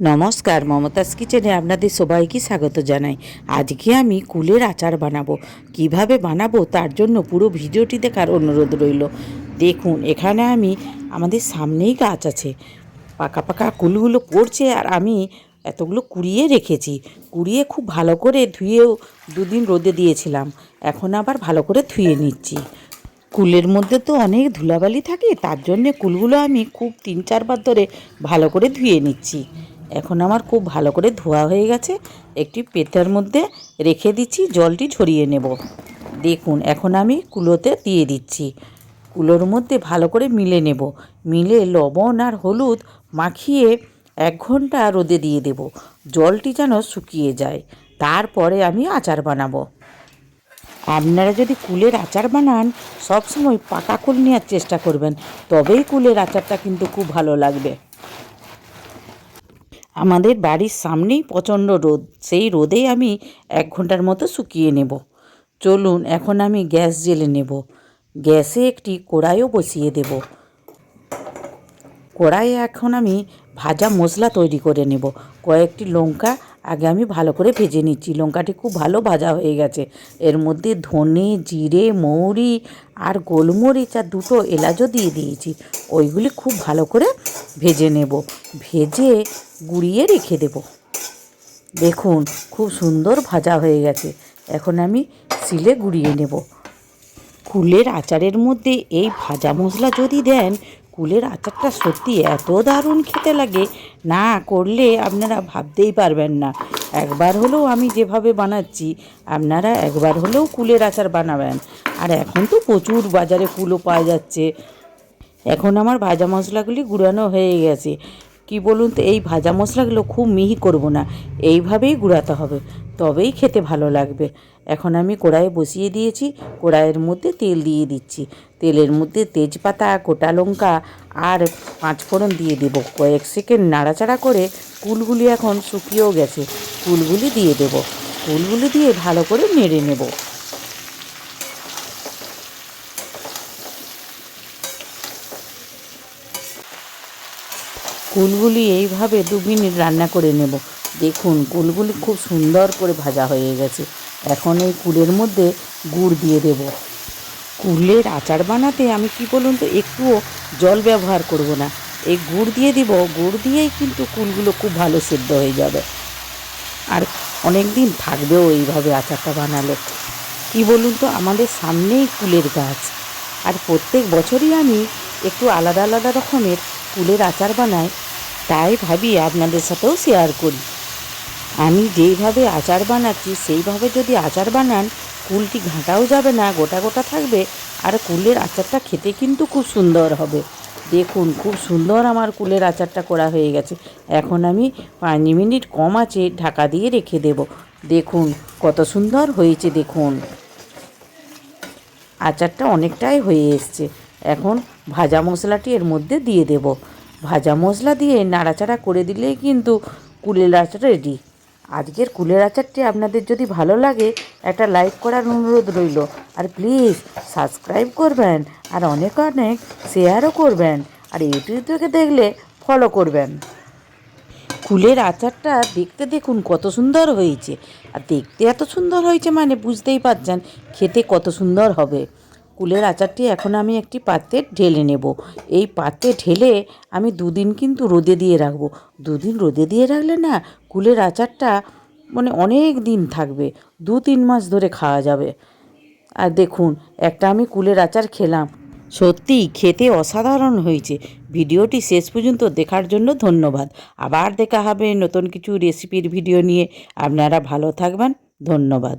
নমস্কার, মমতাজ কিচেনে আপনাদের সবাইকে স্বাগত জানাই। আজকে আমি কুলের আচার বানাবো। কীভাবে বানাবো তার জন্য পুরো ভিডিওটি দেখার অনুরোধ রইল। দেখুন, এখানে আমি আমাদের সামনেই গাছ আছে। পাকা পাকা কুলগুলো পড়ছে আর আমি এতগুলো কুড়িয়ে রেখেছি। কুড়িয়ে খুব ভালো করে ধুয়েও দুদিন রোদে দিয়েছিলাম। এখন আবার ভালো করে ধুয়ে নিচ্ছি। কুলের মধ্যে তো অনেক ধুলাবালি থাকে, তার জন্যে কুলগুলো আমি খুব তিন চারবার ধরে ভালো করে ধুয়ে নিচ্ছি। এখন আমার খুব ভালো করে ধোয়া হয়ে গেছে। একটি পেতার মধ্যে রেখে দিচ্ছি, জলটি ঝরিয়ে নেব। দেখুন, এখন আমি কুলোতে দিয়ে দিচ্ছি। কুলোর মধ্যে ভালো করে মিলে নেব। মিলে লবণ আর হলুদ মাখিয়ে এক ঘণ্টা রোদে দিয়ে দেব। জলটি যেন শুকিয়ে যায়। তারপরে আমি আচার বানাবো। আপনারা যদি কুলের আচার বানান, সবসময় পাকা কুল নেওয়ার চেষ্টা করবেন। তবেই কুলের আচারটা কিন্তু খুব ভালো লাগবে। আমাদের বাড়ির সামনেই প্রচণ্ড রোদ। সেই রোদেই আমি এক ঘণ্টার মতো শুকিয়ে নেব। চলুন, এখন আমি গ্যাস জেলে নেব। গ্যাসে একটি কড়াইও বসিয়ে দেব। কড়াইয়ে এখন আমি ভাজা মশলা তৈরি করে নেব। কয়েকটি লঙ্কা আগে আমি ভালো করে ভেজে নিচ্ছি। লঙ্কাটি খুব ভালো ভাজা হয়ে গেছে। এর মধ্যে ধনে, জিরে, মৌরি আর গোলমরিচ আর দুটো এলাচও দিয়ে দিয়েছি। ওইগুলি খুব ভালো করে ভেজে নেব। ভেজে গুঁড়িয়ে রেখে দেব। দেখুন, খুব সুন্দর ভাজা হয়ে গেছে। এখন আমি সিলে গুঁড়িয়ে নেব। কুলের আচারের মধ্যে এই ভাজা মশলা যদি দেন কুলের আচারটা সত্যি এত দারুণ খেতে লাগে। না করলে আপনারা ভাবতেই পারবেন না। একবার হলেও আমি যেভাবে বানাচ্ছি, আপনারা একবার হলেও কুলের আচার বানাবেন। আর এখন তো প্রচুর বাজারে কুলও পাওয়া যাচ্ছে। এখন আমার ভাজা মশলাগুলি গুঁড়ানো হয়ে গেছে। কি বলুন তো, এই ভাজা মশলাগুলো খুব মিহি করব না, এইভাবেই গুঁড়াতে হবে, তবেই খেতে ভালো লাগবে। এখন আমি কড়াইয়ে বসিয়ে দিয়েছি, কড়াইয়ের মধ্যে তেল দিয়ে দিচ্ছি। তেলের মধ্যে তেজপাতা, গোটা লঙ্কা আর পাঁচ ফোড়ন দিয়ে দেবো। কয়েক সেকেন্ড নাড়াচাড়া করে কুলগুলি এখন শুকিয়েও গেছে, কুলগুলি দিয়ে দেব। কুলগুলি দিয়ে ভালো করে নেড়ে নেব। কুলগুলি এইভাবে দু মিনিট রান্না করে নেব। দেখুন, কুলগুলি খুব সুন্দর করে ভাজা হয়ে গেছে। এখন এই কুলের মধ্যে গুড় দিয়ে দেব। কুলের আচার বানাতে আমি কি বলুন তো, একটুও জল ব্যবহার করব না। এই গুড় দিয়ে দিব, গুড় দিয়েই কিন্তু কুলগুলো খুব ভালো সেদ্ধ হয়ে যাবে। আর অনেক দিন থাকবেও এইভাবে আচারটা বানালে। কি বলুন তো, আমাদের সামনেই কুলের গাছ। আর প্রত্যেক বছরই আমি একটু আলাদা আলাদা রকমের কুলের আচার বানাই। তাই ভাবি আপনাদের সাথেও শেয়ার করি। আমি যেইভাবে আচার বানাচ্ছি, সেইভাবে যদি আচার বানান, কুলটি ঘাঁটাও যাবে না, গোটা গোটা থাকবে। আর কুলের আচারটা খেতে কিন্তু খুব সুন্দর হবে। দেখুন, খুব সুন্দর আমার কুলের আচারটা করা হয়ে গেছে। এখন আমি পাঁচ মিনিট কম আছে, ঢাকা দিয়ে রেখে দেব। দেখুন, কত সুন্দর হয়েছে, দেখুন। আচারটা অনেকটাই হয়ে এসছে। এখন ভাজা মশলাটি এর মধ্যে দিয়ে দেব। ভাজা মশলা দিয়ে নাড়াচাড়া করে দিলেই কিন্তু কুলের আচার রেডি আজকের কুলের আচারটি আপনাদের যদি ভালো লাগে, একটা লাইক করার অনুরোধ রইল। আর প্লিজ সাবস্ক্রাইব করবেন, আর অনেক অনেক শেয়ারও করবেন, আর ইউটিউব থেকে দেখলে ফলো করবেন। কুলের আচারটা দেখতে দেখুন কত সুন্দর হয়েছে। আর দেখতে এত সুন্দর হয়েছে মানে বুঝতেই পারছেন খেতে কত সুন্দর হবে। কুলের আচারটি এখন আমি একটি পাত্রে ঢেলে নেব। এই পাত্রে ঢেলে আমি দুদিন কিন্তু রোদে দিয়ে রাখব। দুদিন রোদে দিয়ে রাখলে না কুলের আচারটা মানে অনেক দিন থাকবে, দু তিন মাস ধরে খাওয়া যাবে। আর দেখুন, একটা আমি কুলের আচার খেলাম। সত্যি খেতে অসাধারণ হয়েছে। ভিডিওটি শেষ পর্যন্ত দেখার জন্য ধন্যবাদ। আবার দেখা হবে নতুন কিছু রেসিপির ভিডিও নিয়ে। আপনারা ভালো থাকবেন। ধন্যবাদ।